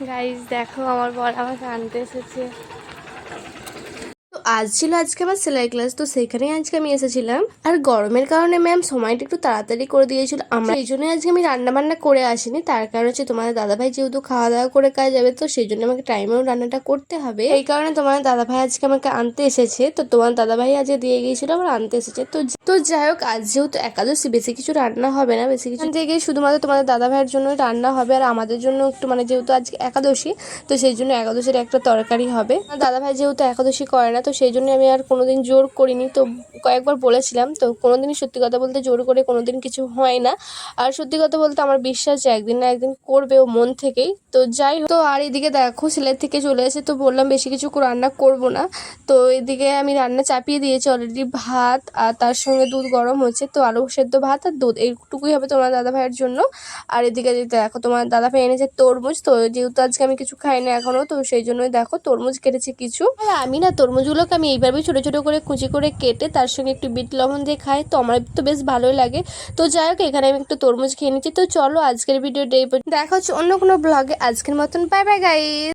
Guys দেখো আমার বর আমাকে আনতে এসেছে। আজ ছিল আজকে আমার সেলাই ক্লাস, তো সেখানেই আজকে আমি এসেছিলাম। আর গরমের কারণে ম্যাম সময়টা একটু তাড়াতাড়ি করে দিয়েছিল আমরা। এই জন্যই আজকে আমি রান্না বান্না করে আসিনি। তার কারণ হচ্ছে, তোমাদের দাদাভাই যেহেতু খাওয়া দাওয়া করে কাজ যাবে, তো সেই জন্য আমাকে টাইমেও রান্নাটা করতে হবে। এই কারণে তোমার দাদাভাই আজকে আমাকে আনতে এসেছে। তো তোমার দাদাভাই আজকে দিয়ে গিয়েছিল, আবার আনতে এসেছে। তো তো যাই হোক, আজ যেহেতু একাদশী, বেশি কিছু রান্না হবে না। বেশি কিছু থেকে শুধুমাত্র তোমাদের দাদাভাইয়ের জন্য রান্না হবে, আর আমাদের জন্য একটু মানে যেহেতু আজকে একাদশী, তো সেই জন্য একাদশীর একটা তরকারি হবে। দাদাভাই যেহেতু একাদশী করে না, তো সেই জন্য আমি আর কোনোদিন জোর করিনি। তো কয়েকবার বলেছিলাম, তো কোনোদিনই সত্যি কথা বলতে জোর করে কোনোদিন কিছু হয় না। আর সত্যি কথা বলতে আমার বিশ্বাস যে একদিন না একদিন করবে ও মন থেকেই। তো যাই হোক, তো আর এদিকে দেখো সিলেট থেকে চলে এসে তো বললাম বেশি কিছু রান্না করব না। তো এদিকে আমি রান্না চাপিয়ে দিয়েছি অলরেডি ভাত, আর তার সঙ্গে দুধ গরম হচ্ছে। তো আলু সেদ্ধ ভাত আর দুধ, এইটুকুই হবে তোমার দাদা ভাইয়ের জন্য। আর এদিকে দেখো, তোমার দাদা ভাই এনেছে তরমুজ। তো যেহেতু আজকে আমি কিছু খাই না এখনও, তো সেই জন্যই দেখো, তরমুজ কেটেছে কিছু। আমি না তরমুজগুলোকে আমি এইভাবেই ছোটো ছোটো করে কুচি করে কেটে তার সঙ্গে একটু বিট লবণ দিয়ে খাই। তো আমার তো বেশ ভালোই লাগে। তো যাই হোক, এখানে আমি একটু তরমুজ খেয়ে নিচ্ছি। তো চলো আজকের ভিডিও এই দেখা হচ্ছে অন্য কোনো ব্লগে আজকের মতন বাই বাই গাইস